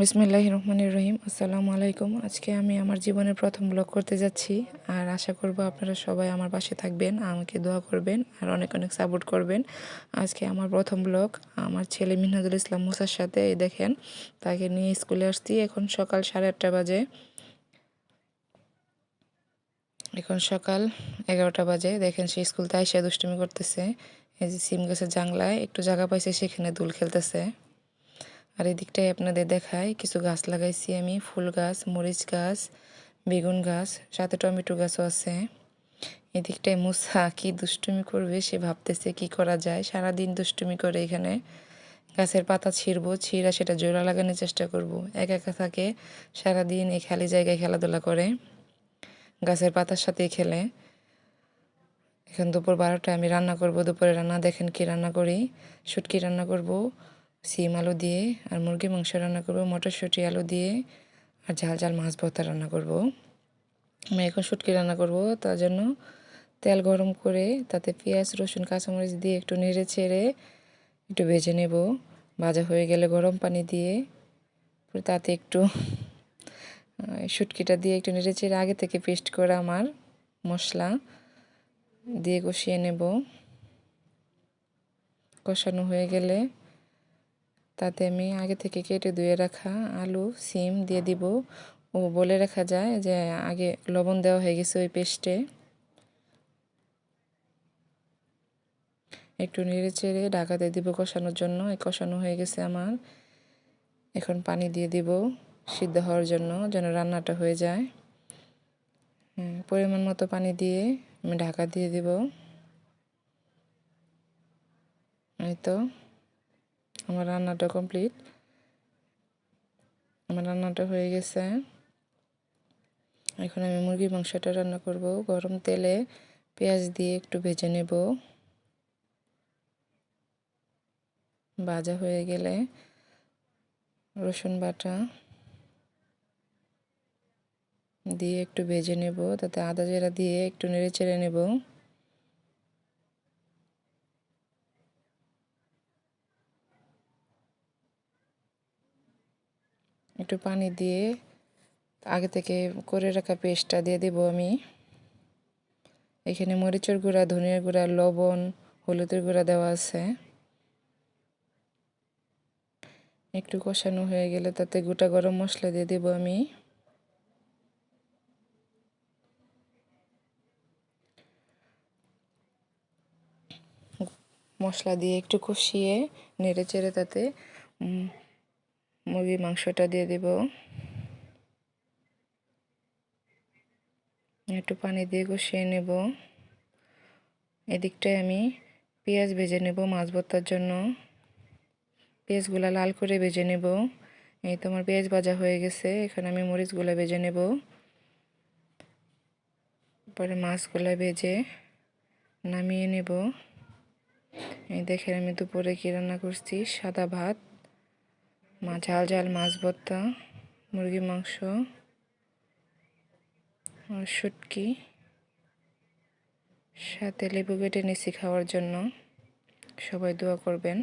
বিসমিল্লাহ রহমানির রহিম আসসালামু আলাইকুম। আজকে আমি আমার জীবনের প্রথম ব্লগ করতে যাচ্ছি আর আশা করব আপনারা সবাই আমার পাশে থাকবেন, আমাকে দোয়া করবেন আর অনেক অনেক সাপোর্ট করবেন। আজকে আমার প্রথম ব্লগ, আমার ছেলে মিনহাজুল ইসলাম মুসার সাথে, এই দেখেন, তাকে নিয়ে স্কুলে আসছি। এখন সকাল সাড়ে আটটা বাজে। এখন সকাল এগারোটা বাজে। দেখেন সে স্কুল তাই সে দুষ্টুমি করতেছে। এই যে সিম গাছের জাংলায় একটু জায়গা পাইছে, সেখানে দুল খেলতেছে। আর এদিকটাই আপনাদের দেখায় কিছু গাছ লাগাইছি আমি, ফুল গাছ, মরিচ গাছ, বেগুন গাছ, সাথে টমেটো গাছও আছে। এদিকটায় মুসা কি দুষ্টুমি করবে সে ভাবতেছে কি করা যায়। সারা দিন দুষ্টুমি করে এখানে গাছের পাতা ছিঁড়বো, ছিঁড়া সেটা জোড়া লাগানোর চেষ্টা করব। এক একা থাকে, সারাদিন এই খালি জায়গায় খেলাধুলা করে, গাছের পাতার সাথেই খেলে। এখন দুপুর বারোটায় আমি রান্না করব, দুপুরে রান্না দেখেন কি রান্না করি, শুটকি রান্না করব সিম আলু দিয়ে আর মুরগি মাংস রান্না করব, মটরশুঁটি আলু দিয়ে আর ঝাল ঝাল মাছ ভর্তা রান্না করব। আমি এখন শুটকি রান্না করব, তার জন্য তেল গরম করে তাতে পেঁয়াজ, রসুন, কাঁচামরিচ দিয়ে একটু নেড়ে ছেড়ে একটু ভেজে নেব। ভাজা হয়ে গেলে গরম পানি দিয়ে তাতে একটু শুটকিটা দিয়ে একটু নেড়ে চেড়ে আগে থেকে পেস্ট করা আমার মশলা দিয়ে কষিয়ে নেব। কষানো হয়ে গেলে তাতে আমি আগে থেকে কেটে ধুয়ে রাখা আলু, সিম দিয়ে দিব। ও বলে রাখা যায় যে আগে লবণ দেওয়া হয়ে গেছে ওই পেস্টে। একটু নেড়ে চেড়ে ঢাকাতে দিব কষানোর জন্য। এই কষানো হয়ে গেছে আমার। এখন পানি দিয়ে দিব সিদ্ধ হওয়ার জন্য যেন রান্নাটা হয়ে যায়। পরিমাণ মতো পানি দিয়ে আমি ঢাকা দিয়ে দিব। এই তো। আমার রান্নাটা কমপ্লিট। আমার রান্নাটা হয়ে গেছে। এখন আমি মুরগির মাংসটা রান্না করব। গরম তেলে পেঁয়াজ দিয়ে একটু ভেজে নেব। ভাজা হয়ে গেলে রসুন বাটা দিয়ে একটু ভেজে নেব। তাতে আদা জিরা দিয়ে একটু নেড়ে চেড়ে নেব। একটু পানি দিয়ে আগে থেকে করে রাখা পেস্টটা দিয়ে দেব আমি। এখানে মরিচের গুঁড়া, ধনিয়ার গুঁড়া, লবণ, হলুদের গুঁড়া দেওয়া আছে। একটু কষানো হয়ে গেলে তাতে গোটা গরম মশলা দিয়ে দেব আমি। মশলা দিয়ে একটু কষিয়ে নেড়ে চেড়ে তাতে মুরগির মাংসটা দিয়ে দেব। একটু পানি দিয়ে কষিয়ে নেব। এদিকটায় আমি পেঁয়াজ ভেজে নেব মাছ ভর্তার জন্য। পেঁয়াজগুলো লাল করে ভেজে নেব। এই তো আমার পেঁয়াজ ভাজা হয়ে গেছে, এখানে আমি মরিচগুলো ভেজে নেব। পরে মাছগুলো ভেজে নামিয়ে নেব। এই দেখেন আমি দুপুরে কী রান্না করছি? সাদা ভাত। মা ঝাল ঝাল মাছ ভর্তা, মুরগি মাংস শুটকি, সাথে লেবু কেটে নিছি খাওয়ার জন্য সবাই দোয়া করবেন।